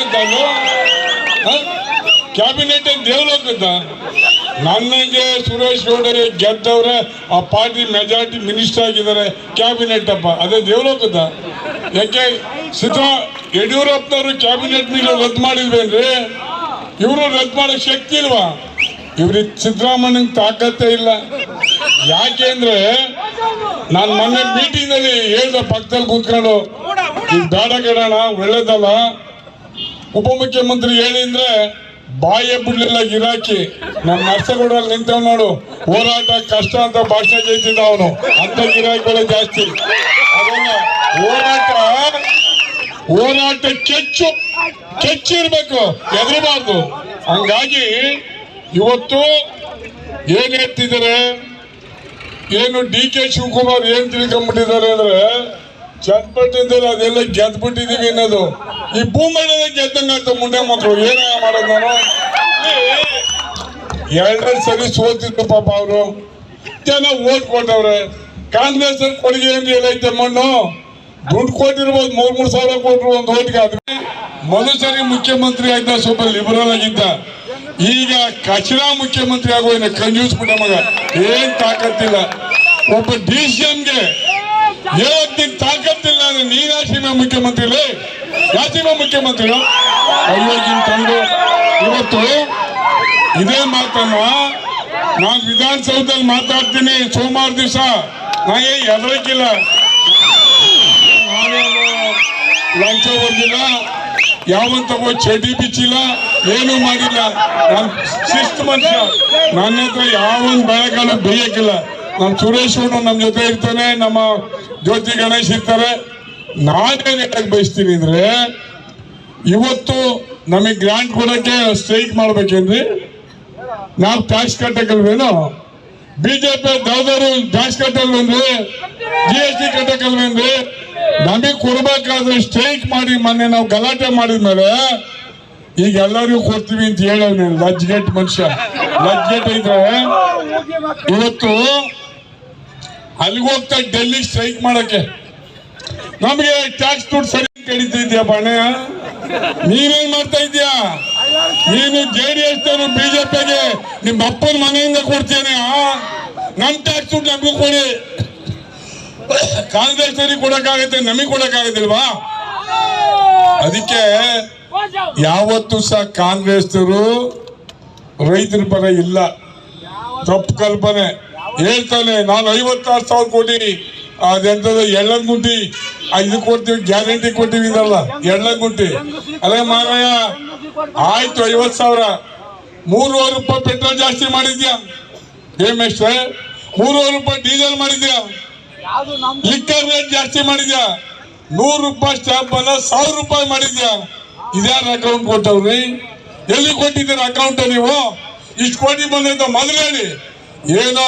ದೇವಲೋಕದ ಕ್ಯಾಬಿನೆಟ್ ದೇವಲೋಕದ ನನಗೆ ಸುರೇಶ್ ಗೌಡರೆ ಗೆದ್ದವ್ರೆ ಆ ಪಾರ್ಟಿ ಮೆಜಾರಿಟಿ ಮಿನಿಸ್ಟರ್ ಆಗಿದ್ದಾರೆ ಕ್ಯಾಬಿನೆಟ್ ಅಪ್ಪ. ಅದೇ ದೇವಲೋಕದ ಯಾಕೆ? ಸಿದ್ಧ ಯಡಿಯೂರಪ್ಪನವರು ಕ್ಯಾಬಿನೆಟ್ ಮೇಲೆ ರದ್ದು ಮಾಡಿದ್ವೇನ್ರಿ ಇವರು ರದ್ದು ಮಾಡೋ ಶಕ್ತಿ ಇಲ್ವಾ? ಇವ್ರಿಗೆ ಸಿದ್ದರಾಮಯ್ಯಂಗೆ ತಾಕತ್ತೇ ಇಲ್ಲ. ಯಾಕೆ ಅಂದ್ರೆ ನಾನು ಮೊನ್ನೆ ಮೀಟಿಂಗ್ ಅಲ್ಲಿ ಹೇಳ್ದ ಪಕ್ಕದಲ್ಲಿ ಕೂತ್ಕೊಂಡು ಬೇಡ ಕೇಳೋಣ ಒಳ್ಳೇದಲ್ಲ. ಉಪಮುಖ್ಯಮಂತ್ರಿ ಹೇಳಿ ಅಂದ್ರೆ ಬಾಯೇ ಬಿಡ್ಲಿಲ್ಲ ಗಿರಾಕಿ ನಮ್ಮ ನರ್ಸಗೌಡಲ್ಲಿ ನಿಂತವ್ ನೋಡು, ಹೋರಾಟ ಕಷ್ಟ ಅಂತ ಭಾಷಣ ಜೈತಿದ್ದ ಅವನು. ಅಂತ ಗಿರಾಕಿಗಳೇ ಜಾಸ್ತಿ. ಅದನ್ನ ಹೋರಾಟ ಹೋರಾಟ ಕೆಚ್ಚು ಕೆಚ್ಚಿರ್ಬೇಕು ಎದರಬಾರ್ದು. ಹಂಗಾಗಿ ಇವತ್ತು ಏನ್ ಹೇಳ್ತಿದ್ದಾರೆ ಏನು ಡಿ ಕೆ ಶಿವಕುಮಾರ್ ಏನ್ ತಿಳ್ಕೊಂಡ್ಬಿಟ್ಟಿದ್ದಾರೆ ಅಂದ್ರೆ ಚನ್ನಪಟ್ಟಣದಲ್ಲಿ ಅದೆಲ್ಲ ಗೆದ್ಬಿಟ್ಟಿದೀವಿ ಅನ್ನೋದು. ಈ ಭೂಮಿಯ ಗೆದ್ದಂಗಾಯ್ತು ಮುಂದೆ ಮಕ್ಕಳು ಏನ ಮಾಡೋದು ನಾನು? ಎರಡೆರಡು ಸರಿ ಸೋತಿದ್ರು ಪಾಪ ಅವರು. ಜನ ಓಟ್ ಕೊಟ್ಟವ್ರೆ. ಕಾಂಗ್ರೆಸ್ ಕೊಡುಗೆ ಏನ್ರಿ ಐತೆ ಮಣ್ಣು? ದುಡ್ಡು ಕೊಟ್ಟಿರ್ಬೋದು, ಮೂರ್ ಮೂರ್ ಸಾವಿರ ಕೊಟ್ಟರು ಒಂದು ಓಟ್ಗೆ ಆದ್ರೆ. ಸರಿ ಮುಖ್ಯಮಂತ್ರಿ ಆಯ್ತ, ಸ್ವಲ್ಪ ಲಿಬರಲ್ ಆಗಿದ್ದ. ಈಗ ಕಚರಾ ಮುಖ್ಯಮಂತ್ರಿ ಆಗುವ ಕಂಜೂಸ್ ಬಿಟ್ಟ ಮಗ. ಏನ್ ತಾಕತ್ತಿಲ್ಲ. ಒಬ್ಬ ಡಿ ಸಿ ಎಂಗೆ ತಾಕತ್ತಿಲ್ಲ ಅಂದ್ರೆ ಮುಖ್ಯಮಂತ್ರಿ ಯಾಸಿಮ ಮುಖ್ಯಮಂತ್ರಿ ಮುಖ್ಯಮಂತ್ರಿಗಳು ಮುಖ್ಯಮಂತ್ರಿ ಅಯ್ಯೋಗಿನ ತಂದು ಇವತ್ತು ಇದೇ ಮಾತನ್ನ ನಾನು ವಿಧಾನಸೌಧದಲ್ಲಿ ಮಾತಾಡ್ತೀನಿ ಸೋಮವಾರ ದಿವಸ. ನನಗೆ ಎದರಕ್ಕಿಲ್ಲ ನಾನೇನು ಲಂಚ ಹೊಡೆದಿಲ್ಲ ಯಾವಂತ ಚಡಿ ಬಿಚ್ಚಿಲ್ಲ, ಏನೂ ಮಾಡಿಲ್ಲ. ನಾನು ಶಿಸ್ತು ಮನುಷ್ಯ. ನನ್ನ ಹತ್ರ ಯಾವೊಂದು ಬೆಳೆಗಾಲ ಬೇಯಕ್ಕಿಲ್ಲ ನಮ್ಮ ಸುರೇಶ್ ನಮ್ಮ ಜೊತೆ ಇರ್ತಾನೆ, ನಮ್ಮ ಜ್ಯೋತಿ ಗಣೇಶ್ ಇರ್ತಾರೆ. ನಾನೇನ್ ಹೇಳಕ್ ಬಯಸ್ತೀನಿ ಅಂದ್ರೆ ಇವತ್ತು ನಮಗೆ ಗ್ರಾಂಟ್ ಕೊಡಕ್ಕೆ ಸ್ಟ್ರೈಕ್ ಮಾಡ್ಬೇಕೇನ್ರಿ? ನಾವು ಟ್ಯಾಕ್ಸ್ ಕಟ್ಟಕ್ಕಲ್ವೇನು ಬಿಜೆಪಿ ದೌದರು ಟ್ಯಾಕ್ಸ್ ಕಟ್ಟಲ್ವೇನ್ರಿ? ಜಿ ಎಸ್ ಟಿ ಕಟ್ಟಕಲ್ವೇನ್ರಿ? ನಮಗೆ ಕೊಡ್ಬೇಕಾದ್ರೆ ಸ್ಟ್ರೈಕ್ ಮಾಡಿ ಮೊನ್ನೆ ನಾವು ಗಲಾಟೆ ಮಾಡಿದ್ಮೇಲೆ ಈಗ ಎಲ್ಲರಿಗೂ ಕೊಡ್ತೀವಿ ಅಂತ ಹೇಳೋನು ಲಜ್ಜೆಟ್ ಮನುಷ್ಯ. ಲಜ್ಜೆಟ್ ಇದ್ರೆ ಇವತ್ತು ಅಲ್ಲಿಗೆ ಹೋಗ್ತಾ ಡೆಲ್ಲಿ ಸ್ಟ್ರೈಕ್ ಮಾಡಕ್ಕೆ. ನಮಗೆ ಟ್ಯಾಕ್ಸ್ ದುಡ್ಡು ಸರಿ ಕಡಿತಿದ್ಯಾ ಬಾಣ? ನೀನೇನ್ ಮಾಡ್ತಾ ಇದ್ಯಾ? ನೀನು ಜೆ ಡಿ ಎಸ್ ಬಿಜೆಪಿಗೆ ನಿಮ್ಮ ಅಪ್ಪನ ಮನೆಯಿಂದ ಕೊಡ್ತೇನೆ ನಮ್ ಟ್ಯಾಕ್ಸ್ ದುಡ್ಡು ನಮಗೂ ಕೊಡಿ. ಕಾಂಗ್ರೆಸ್ ಅವರಿಗೆ ಕೊಡಕ್ಕಾಗತ್ತೆ, ನಮಗೆ ಕೊಡಕ್ಕಾಗದಿಲ್ವಾ? ಅದಕ್ಕೆ ಯಾವತ್ತು ಸಹ ಕಾಂಗ್ರೆಸ್ನವರು ರೈತರ ಪರ ಇಲ್ಲ. ತಪ್ಪು ಕಲ್ಪನೆ. ಹೇಳ್ತಾನೆ, ನಾನು ಐವತ್ತಾರು ಸಾವಿರ ಕೋಟಿ, ಅದೆಂತದ ಎಳ್ಳಂಗುಂಡಿ ಇದು ಕೊಡ್ತೀವಿ, ಗ್ಯಾರಂಟಿ ಕೊಡ್ತೀವಿ ಇದಲ್ಲ. ಗುಂಟಿ. ಅದೇ ಮಾರಾಯ, ಆಯ್ತು ಐವತ್ ಸಾವಿರ. ಮೂರುವರೆ ರೂಪಾಯಿ ಪೆಟ್ರೋಲ್ ಜಾಸ್ತಿ ಮಾಡಿದ್ಯಾ? ಏನ್ ಮೂರುವರೆ ರೂಪಾಯಿ ಡೀಸೆಲ್ ಮಾಡಿದ್ಯಾ? ಲಿಕ್ಕರ್ ರೇಟ್ ಜಾಸ್ತಿ ಮಾಡಿದ್ಯಾ? ನೂರು ರೂಪಾಯಿ ಸ್ಟ್ಯಾಂಪ್ ಅಲ್ಲ ಸಾವಿರ ರೂಪಾಯಿ ಮಾಡಿದ್ಯಾ? ಇದ್ಯಾರ ಅಕೌಂಟ್ ಕೊಟ್ಟವ್ರಿ ಎಲ್ಲಿ ಕೊಟ್ಟಿದ್ದೀರ ಅಕೌಂಟ್ ನೀವು? ಇಷ್ಟು ಕೋಟಿ ಬಂದಂತ ಮೊದಲು ಹೇಳಿ. ಏನೋ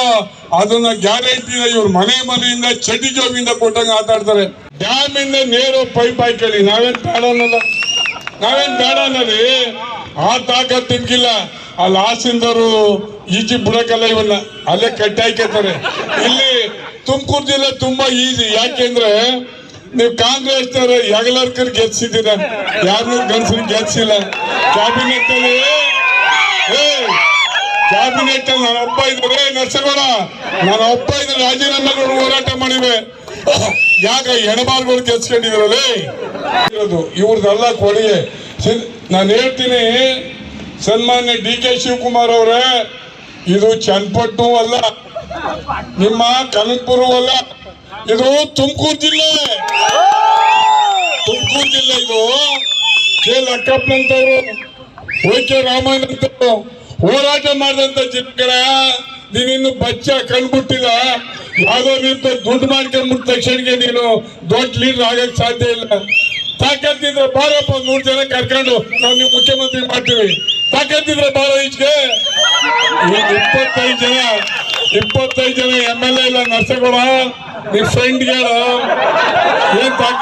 ಅದನ್ನ ಗ್ಯಾರಂಟಿ ಇವ್ರ ಮನೆ ಮನೆಯಿಂದ ಚಟಿ ಜೋಬಿಂದ ಕೊಟ್ಟಂಗೆ ಮಾತಾಡ್ತಾರೆ ಡ್ಯಾಮ್ ಇಂದ ನೀರು ಪೈಪ್ ಹಾಕಿ ನಾವೇನ್ ಬೇಡ ಅನ್ನಲ್ಲ. ನಾವೇನ್ ಬೇಡ ಅನ್ನಲಿ. ಆ ತಾಕತ್ ನಿಮ್ಗಿಲ್ಲ ಆ ಲಾಸಿಂದವರು ಈಜಿ ಬಿಡಕಲ್ಲ ಇವನ್ನ. ಅಲ್ಲೇ ಕಟ್ಟಿ ಹಾಕಿರ್ತಾರೆ ಇಲ್ಲಿ ತುಮಕೂರು ಜಿಲ್ಲೆ ತುಂಬಾ ಈಜಿ. ಯಾಕೆಂದ್ರೆ ನೀವು ಕಾಂಗ್ರೆಸ್ ಯಗಲರ್ಕರ್ ಗೆಲ್ಸಿದ್ದೀರ? ಯಾರು ಗನ್ಸರ್ ಗೆಲ್ಸಿಲ್ಲ. ಕ್ಯಾಬಿನೆಟ್ ಅಲ್ಲಿ ಕ್ಯಾಬಿನೆಟ್ ಅಲ್ಲಿ ನನ್ನ ಒಬ್ಬ ಇದ್ರೆ ನರ್ಸಗೌಡ ನನ್ನ ಅಪ್ಪ ಇದ್ರೆ ರಾಜೀನಾಮೆಗಳು ಹೋರಾಟ ಮಾಡಿವೆ. ಯಾಕ ಎಣಬಾಲ್ಗಳು ಕೆಚ್ಕೊಂಡಿದ್ರಲ್ಲಿ ಇರೋದು ಇವ್ರದ್ದೆಲ್ಲ ಕೊಡುಗೆ. ನಾನು ಹೇಳ್ತೀನಿ, ಸನ್ಮಾನ್ಯ ಡಿ ಕೆ ಶಿವಕುಮಾರ್ ಅವರೇ, ಇದು ಚನ್ನಪಟ್ಟು ಅಲ್ಲ, ನಿಮ್ಮ ಕನಕಪುರ ಅಲ್ಲ, ಇದು ತುಮಕೂರು ಜಿಲ್ಲೆ. ತುಮಕೂರು ಜಿಲ್ಲೆ ಇದು. ಕೆ ಲಕ್ಕಪ್ಪನಂತವ್ರು ಓಕೆ ಕೆ ರಾಮಯ್ಯನಂತವ್ರು ಹೋರಾಟ ಮಾಡಿದಂತ ಜಿಲ್ಲೆಗಳ ನೀನಿನ್ನು ಬಚ್ಚ ಕಂಡ್ಬಿಟ್ಟಿಲ್ಲ ಯಾವ್ದೋ ನಿಂತ ದುಡ್ಡು ಮಾಡ್ಕೊಂಡ್ಬಿಟ್ಟ ತಕ್ಷಣಕ್ಕೆ ನೀನು ದೊಡ್ಡ ಲೀಡರ್ ಆಗಕ್ ಸಾಧ್ಯ ಇಲ್ಲ. ತಾಕತ್ತಿದ್ರೆ ಬಾರಪ್ಪ ನೂರು ಜನ ಕರ್ಕೊಂಡು ನಾವು ನೀವು ಮುಖ್ಯಮಂತ್ರಿ ಮಾಡ್ತೀವಿ ತಾಕತ್ತಿದ್ರೆ ಬಾರ ಈಚೆಗೆ ಇಪ್ಪತ್ತೈದು ಜನ ಇಪ್ಪತ್ತೈದು ಜನ ಎಂ ಎಲ್ ಎ ಇಲ್ಲ ನರ್ಸಗೌಡ ನಿಮ್ ಫ್ರೆಂಡ್ಗಳು ಏನ್ ತಾಕ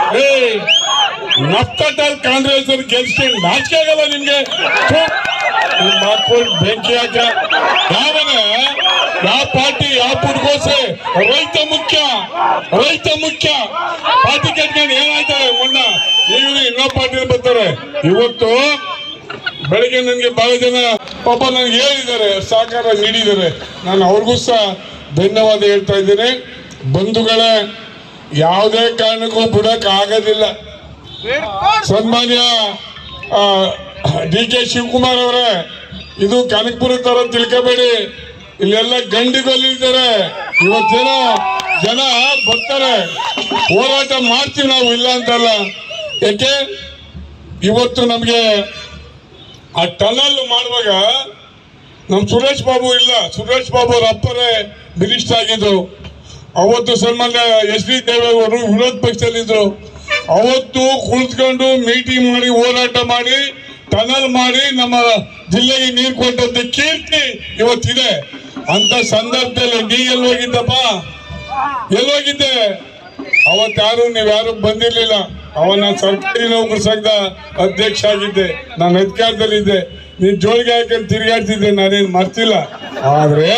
ನಫ್ತಟಲ್ ಕಾಂಗ್ರೆಸ್ ಗೆಲ್ಸ್ಕೊಂಡು ನಾಚಿಕೆ ಆಗಲ್ಲ ನಿಮ್ಗೆ. ಮಾಡ್ಕೊಂಡು ಬೆಂಕಿ ಹಾಕ ಯಾವನ? ಯಾವ ಪಾರ್ಟಿ ಯಾವ ಪುಟ್ಕೋಸೆ ರೈತ ಮುಖ್ಯ ರೈತ ಮುಖ್ಯ. ಪಾರ್ಟಿ ಕಟ್ಕೊಂಡು ಏನಾಯ್ತಾರೆ ಮೊನ್ನ? ಈಗಲೂ ಇನ್ನೊಬ್ಬ ಪಾರ್ಟಿ ಬರ್ತಾರೆ. ಇವತ್ತು ಬೆಳಗ್ಗೆ ನನಗೆ ಬಹಳ ಜನ ಪಾಪ ನನಗೆ ಹೇಳಿದ್ದಾರೆ, ಸಹಕಾರ ನೀಡಿದ್ದಾರೆ. ನಾನು ಅವ್ರಿಗೂ ಸಹ ಧನ್ಯವಾದ ಹೇಳ್ತಾ ಇದ್ದೀನಿ. ಬಂಧುಗಳೇ, ಯಾವುದೇ ಕಾರಣಕ್ಕೂ ಬಿಡಕ್ ಆಗೋದಿಲ್ಲ ಸನ್ಮಾನ್ಯ ಡಿ ಕೆ ಶಿವಕುಮಾರ್ ಅವರೇ, ಇದು ಕನಕಪುರ ತರ ತಿಳ್ಕೋಬೇಡಿ. ಇಲ್ಲೆಲ್ಲ ಗಂಡಿಗಳಿದ್ದಾರೆ ಇವತ್ತು ಜನ ಜನ ಬರ್ತಾರೆ. ಹೋರಾಟ ಮಾಡ್ತೀವಿ ನಾವು, ಇಲ್ಲ ಅಂತಲ್ಲ. ಯಾಕೆ? ಇವತ್ತು ನಮಗೆ ಆ ಟನಲ್ ಮಾಡುವಾಗ ನಮ್ಮ ಸುರೇಶ್ ಬಾಬು ಇಲ್ಲ. ಸುರೇಶ್ ಬಾಬು ಅವ್ರ ಅಪ್ಪರೇ ಮಿನಿಸ್ಟರ್ ಆಗಿದ್ರು ಅವತ್ತು ಸನ್ಮಾನ್ಯ ಎಸ್ ಡಿ ದೇವೇಗೌಡರು ವಿರೋಧ ಪಕ್ಷದಲ್ಲಿದ್ರು. ಅವತ್ತು ಕುಳಿತುಕೊಂಡು ಮೀಟಿಂಗ್ ಮಾಡಿ, ಹೋರಾಟ ಮಾಡಿ, ಟನಲ್ ಮಾಡಿ ನಮ್ಮ ಜಿಲ್ಲೆಗೆ ನೀರು ಕೊಟ್ಟಂತ ಕೀರ್ತಿ ಇವತ್ತಿದೆ. ಅಂತ ಸಂದರ್ಭದಲ್ಲಿ ನೀ ಎಲ್ಲಿ ಹೋಗಿದ್ದಪ್ಪ ಎಲ್ಲೋಗಿದ್ದೆ? ಅವತ್ ಯಾರು, ನೀವ್ ಯಾರು ಬಂದಿರ್ಲಿಲ್ಲ. ಅವನ ಸರ್ಕಾರಿ ನೌಕರ ಸಂಘದ ಅಧ್ಯಕ್ಷ ಆಗಿದ್ದೆ. ನಾನು ಅಧಿಕಾರದಲ್ಲಿದ್ದೆ. ನೀನ್ ಜೋಳಿಗೆ ಹಾಕೊಂಡು ತಿರುಗಾಡ್ತಿದ್ದೆ, ನಾನೇನ್ ಮರ್ತಿಲ್ಲ. ಆದ್ರೆ